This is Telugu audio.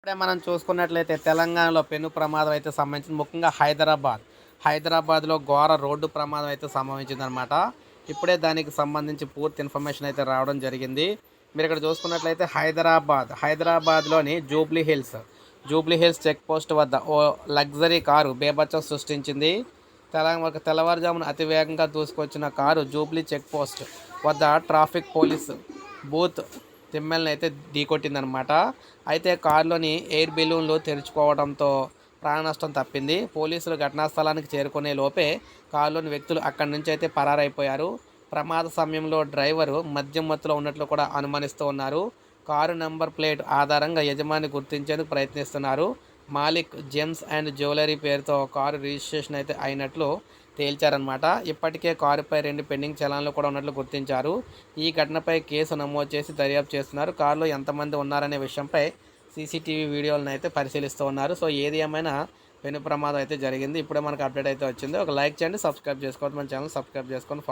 ఇప్పుడే మనం చూసుకున్నట్లయితే తెలంగాణలో పెను ప్రమాదం అయితే సంబంధించింది ముఖ్యంగా హైదరాబాద్. హైదరాబాద్లో ఘోర రోడ్డు ప్రమాదం అయితే సంభవించిందనమాట ఇప్పుడే దానికి సంబంధించి పూర్తి ఇన్ఫర్మేషన్ అయితే రావడం జరిగింది. మీరు ఇక్కడ చూసుకున్నట్లయితే హైదరాబాద్. హైదరాబాద్లోని జూబ్లీ హిల్స్. జూబ్లీ హిల్స్ చెక్ పోస్ట్ వద్ద ఓ లగ్జరీ కారు బేబచ్చం సృష్టించింది. తెలంగాణ తెల్లవారుజామున అతి వేగంగా దూసుకొచ్చిన కారు జూబ్లీ చెక్ పోస్ట్ వద్ద ట్రాఫిక్ పోలీస్ బూత్ తిమ్మెల్ని అయితే ఢీకొట్టిందనమాట. అయితే కారులోని ఎయిర్ బెలూన్లు తెరుచుకోవడంతో ప్రాణ నష్టం తప్పింది. పోలీసులు ఘటనా స్థలానికి చేరుకునే లోపే కారులోని వ్యక్తులు అక్కడి నుంచి అయితే పరారైపోయారు. ప్రమాద సమయంలో డ్రైవరు మద్యం మత్తులో ఉన్నట్లు కూడా అనుమానిస్తూ ఉన్నారు. కారు నెంబర్ ప్లేట్ ఆధారంగా యజమాని గుర్తించేందుకు ప్రయత్నిస్తున్నారు. మాలిక్ జెమ్స్ అండ్ జ్యువెలరీ పేరుతో కారు రిజిస్ట్రేషన్ అయితే అయినట్లు తేల్చారనమాట ఇప్పటికే కారుపై రెండు పెండింగ్ చలాన్లు కూడా ఉన్నట్లు గుర్తించారు. ఈ ఘటనపై కేసు నమోదు చేసి దర్యాప్తు చేస్తున్నారు. కారులో ఎంతమంది ఉన్నారనే విషయంపై సీసీటీవీ వీడియోలను అయితే పరిశీలిస్తూ ఉన్నారు. సో ఏది ఏమైనా పెను ప్రమాదం అయితే జరిగింది. ఇప్పుడే మనకు అప్డేట్ అయితే వచ్చింది. ఒక లైక్ చేయండి సబ్స్క్రైబ్ చేసుకోవద్దు. మన ఛానల్ సబ్స్క్రైబ్ చేసుకొని